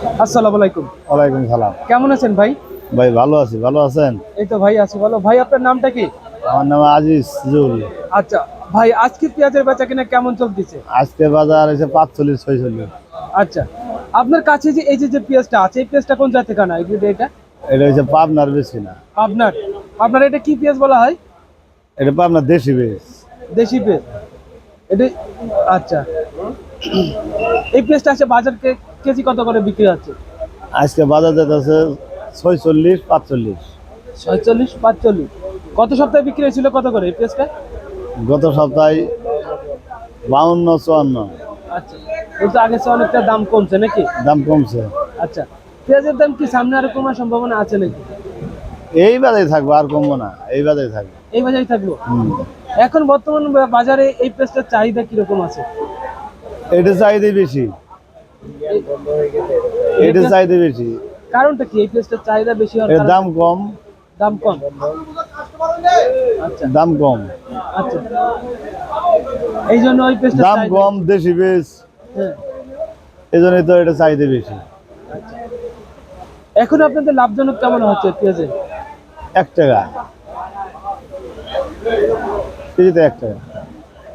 আসসালামু আলাইকুম। ওয়ালাইকুম সালাম। কেমন আছেন ভাই? ভাই ভালো আছি ভালো আছেন? এই তো ভাই আছি বলো ভাই আপনার নামটা কি? আমার নাম আজিজ আচ্ছা ভাই আজকে পেঁয়াজের বেচা কিনা কেমন চলতেছে? আজকে বাজার এসে পাঁচচল্লিশ ছয়চল্লিশ। আচ্ছা আপনার কাছে যে এই যে যে পেঁয়াজটা আছে এই পেঁয়াজটা কোন জাতি কানা? এটা? এটা হচ্ছে পাবনার বেশি না। আপনার আপনার এটা কি পেঁয়াজ বলা হয়? এটা পাবনার দেশি বেশ দেশি পেঁয়াজ। এটা আচ্ছা। এই পেঁয়াজটা আছে বাজার কে- কেজি কত করে বিক্রি হচ্ছে? আজকে বাজার যেতে আছে ছয়চল্লিশ পাঁচচল্লিশ। ছয়চল্লিশ পাঁচচল্লিশ। গত সপ্তাহে বিক্রি হয়েছিল কত করে এই পেঁয়াজটা? গত সপ্তাহে বাউন্ন চুয়ান্ন। আচ্ছা। ওই তো আগের চেয়ে অনেকটা দাম কমছে নাকি? দাম কমছে। আচ্ছা। পেঁয়াজের দাম কি সামনে আরও কমার সম্ভাবনা আছে নাকি? এই বাজারে থাকব আর কমবো না। এই বাজারে থাকব। এই বাজারে থাকব? এখন বর্তমান বাজারে এই পেঁয়াজটার চাহিদা কীরকম আছে? এটা চাহিদা বেশি। এটা চাহিদা বেশি। কারণটা কি? এই পেঁয়াজটার চাহিদা বেশি হওয়ার এর কারণ- দাম কম। দাম কম? আচ্ছা। দাম কম। আচ্ছা। এই জন্য ওই পেঁয়াজটার দাম কম দেশি হ্যাঁ। এই জন্যই তো এটা চাহিদা বেশি। এখন আপনাদের লাভজনক কেমন হচ্ছে পেঁয়াজে এক টাকা। কেজিতে এক টাকা।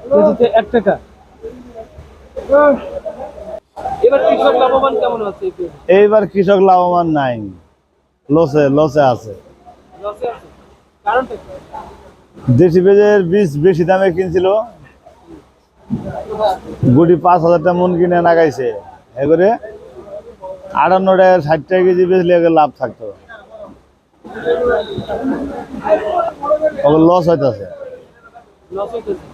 কেজিতে এক টাকা। এইবার কৃষক লাভবান নাই। লসে লসে আছে? দেশি পেঁয়াজের বীজ বেশি দামে কিনছিল। গুটি পাঁচ হাজারটা মন কিনে লাগাইছে। এবারে আটান্ন টাকা ষাট টাকা কেজি বেচলে লাভ থাকতো। ওগুলো লস হইতেছে। লস হইতেছে?